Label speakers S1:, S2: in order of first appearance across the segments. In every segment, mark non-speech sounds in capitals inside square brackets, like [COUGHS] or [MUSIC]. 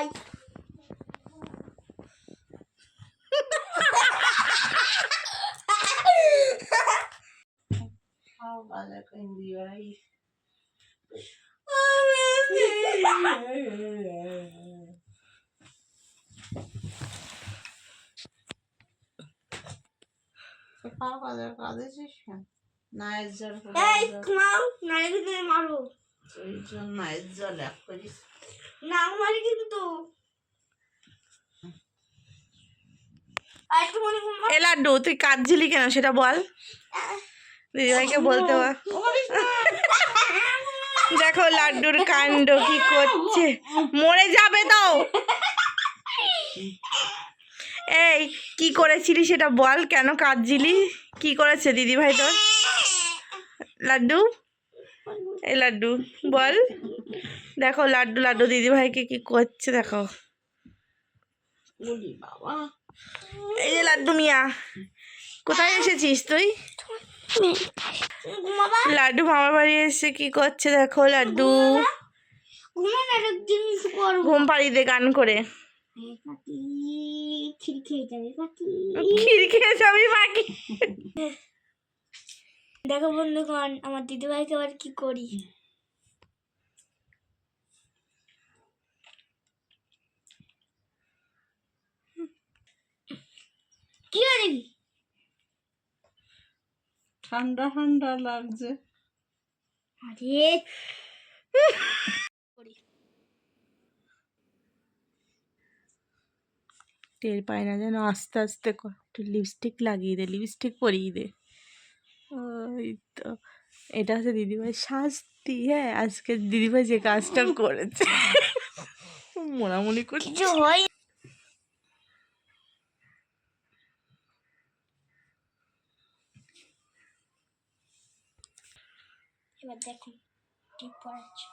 S1: ভাই
S2: কাঁদেছিস কেন নায়ের জল
S1: এই মাও নারে কিন্তু মারো
S2: ওই জন্য নায়ের জল এক করিস
S1: না মারি কিন্তু আর একটু মনে করো
S3: এ লাড্ডু তুই কাঁদছিলি কেন সেটা বল। দিদিভাইকে বলতে দেখো লাড্ডুর কাণ্ড কি করছে। মরে যাবে তো। এই কি করেছিলি সেটা বল কেন কাঁদছিলি? কি করেছে দিদিভাই তোর? লাড্ডু? এই লাড্ডু বল। দেখো লাড্ডু লাড্ডু দিদিভাইকে কি করছে দেখো।
S2: বাবা।
S3: এই যে লাড্ডু মিয়া কোথায় এসেছিস তুই? লাড্ডু মামার বাড়ি এসে কি করছে দেখো লাড্ডু?
S1: ঘুমা
S3: পাড়িয়ে দে গান করে।
S1: খেয়ে যাবি
S3: বাকি।
S1: দেখো বন্ধুগণ আমার দিদিভাইকে আবার কি করি? কি
S2: ঠান্ডা ঠান্ডা লাগছে।
S1: আরে
S3: টের পায় না যেন আস্তে আস্তে একটু লিপস্টিক লাগিয়ে দে লিপস্টিক পরিয়ে দে। ওই তো। এটা হচ্ছে দিদিভাই শাস্তি হ্যাঁ? আজকে দিদিভাই যে কাজটা করেছে [LAUGHS] মোনামুনি করছে।
S1: হয় এবার দেখুন ঠিক পড়াচ্ছে।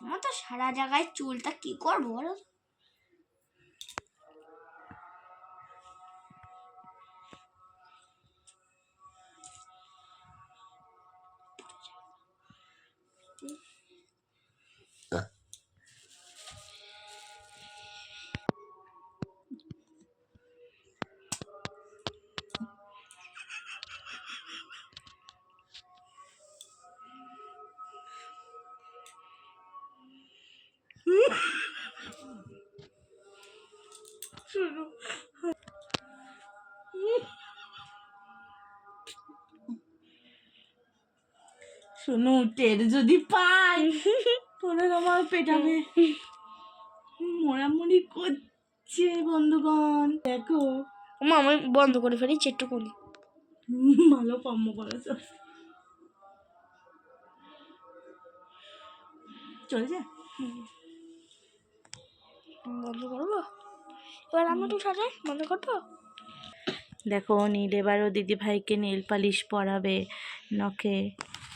S1: আমার তো সারা জায়গায় চুলটা কি করব বলো
S3: শোনো টের যদি পাই তোদের আমার পেটাবে। মোড়ামুড়ি করছে বন্ধুগণ। দেখো
S1: মা আমি বন্ধ করে ফেলি
S3: হুম, ভালো কম্ম করেছ। চলছে
S1: বন্ধ করব? এবার আমি একটু সাজাই বন্ধ করব?
S3: দেখো নীল এবারও দিদি ভাইকে নেল পালিশ পরাবে নখে।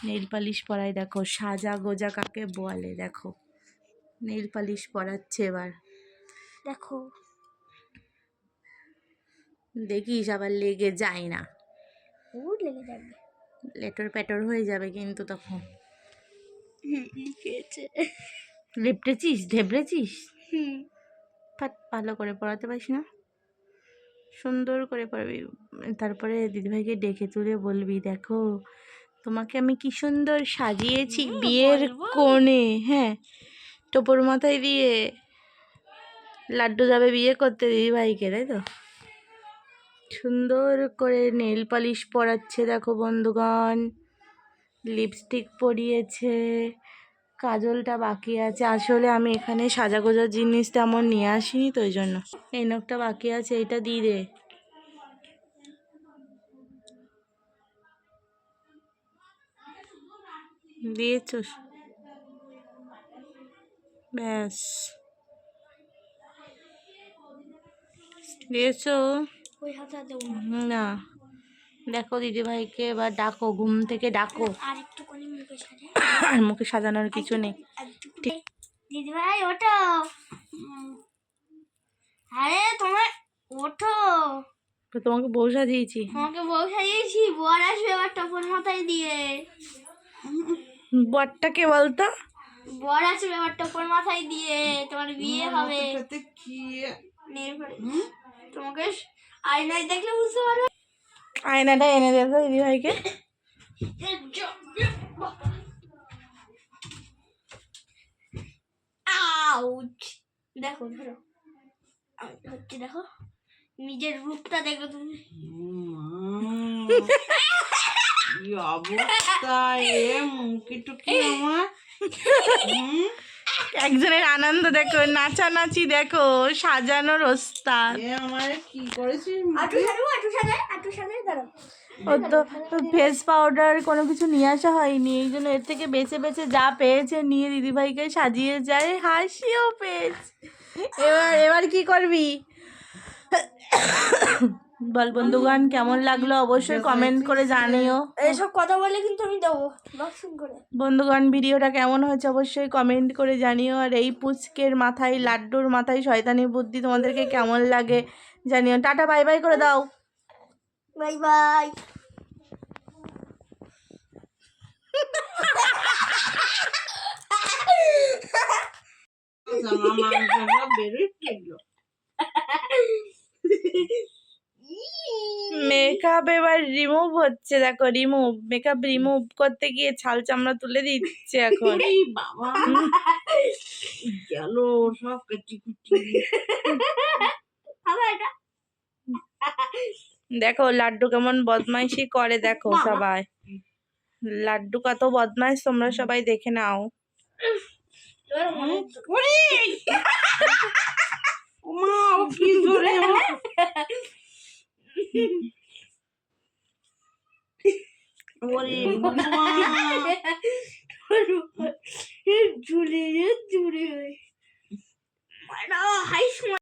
S3: নেল পালিশ পরাই দেখো সাজা গোজা কাকে বলে দেখো। নেল পালিশ পরাচ্ছে এবার।
S1: দেখো।
S3: দেখিস আবার লেগে যায় না।
S1: ও লেগে যাবে।
S3: লেটর পেটর হয়ে যাবে কিন্তু তখন। লেপটেছিস? ঢেবড়েছিস? ফাট ভালো করে পড়াতে পারিস না। সুন্দর করে পড়াবি। তারপরে দিদিভাইকে ডেকে তুলে বলবি দেখো তোমাকে আমি কি সুন্দর সাজিয়েছি বিয়ের কোণে হ্যাঁ। টোপর মাথায় দিয়ে লাড্ডু যাবে বিয়ে করতে দিদিভাইকে তাই তো? সুন্দর করে নেল পালিশ পরাচ্ছে দেখো বন্ধুগণ। লিপস্টিক পরিয়েছে কাজলটা বাকি আছে। আসলে আমি এখানে সাজাগোজার জিনিস তেমন নিয়ে আসিনি তো ওই জন্য। এই নখটা বাকি আছে এইটা দিয়ে দে। দিয়েছ? ব্যাস। দিয়েছ?
S1: না।
S3: দেখো দিদিভাইকে এবার ডাকো ঘুম থেকে ডাকো।
S1: আর [COUGHS] মুখে
S3: সাজানোর কিছু নেই।
S1: ঠিক দিদি ভাই ওঠো। আরে তোমার ওঠো।
S3: তোমাকে বউ সাজিয়েছি।
S1: তোমাকে বউ সাজিয়েছি বর আসবে এবার টপর মাথায় দিয়ে।
S3: বরটাকে বলতো?
S1: বর আছে ব্যাপারটা উপর মাথায় দিয়ে তোমার বিয়ে হবে।
S2: কি?
S1: তোমাকে আয়নায় দেখলে বুঝতে পারবে।
S3: আয়নাটা এনে দেবো দিদি ভাইকে।
S1: আউচ। দেখো ধরো। আউচ হচ্ছে দেখো। নিজের রূপটা দেখো তুমি। [LAUGHS]
S2: কি অবস্থা এ মুখি টুকি আমার।
S3: একজনের আনন্দ দেখো নাচানাচি দেখো সাজানোর ওস্তাদ।
S2: এ আমার কি করেছিস
S1: আটু সাজু আটু সাজায় আটু সাজায় দাঁড়াও।
S3: ও তো ফেস পাউডার কোনো কিছু নিয়ে আসা হয়নি এই জন্য এর থেকে বেছে বেছে যা পেয়েছে নিয়ে দিদিভাইকে সাজিয়ে যায় হাসিও পেয়েছে। এবার এবার কি করবি? বল বন্ধুগণ কেমন লাগল অবশ্যই কমেন্ট করে জানিও
S1: এইসব কথা বলে কিন্তু আমি দেবো বক্সিং করে
S3: বন্ধুগণ ভিডিওটা কেমন হয়েছে অবশ্যই কমেন্ট করে জানিও আর এই পুচকের মাথায় লাড্ডুর মাথায় শয়তানি বুদ্ধি তোমাদেরকে কেমন লাগে জানিও টাটা বাই বাই করে দাও
S1: বাই বাই
S3: মেকআপ এবার রিমুভ হচ্ছে দেখো রিমুভ মেকআপ রিমুভ করতে গিয়ে ছাল চামড়া তুলে দিচ্ছে এখন।
S2: গেল সব
S3: দেখো লাড্ডু কেমন বদমাইশি করে দেখো সবাই। লাড্ডু কত বদমাইশ তোমরা সবাই দেখে নাও।
S1: মনে
S2: ও কি জোরে ওরে ঝুলে
S1: ঝুলে হয় হাই সময়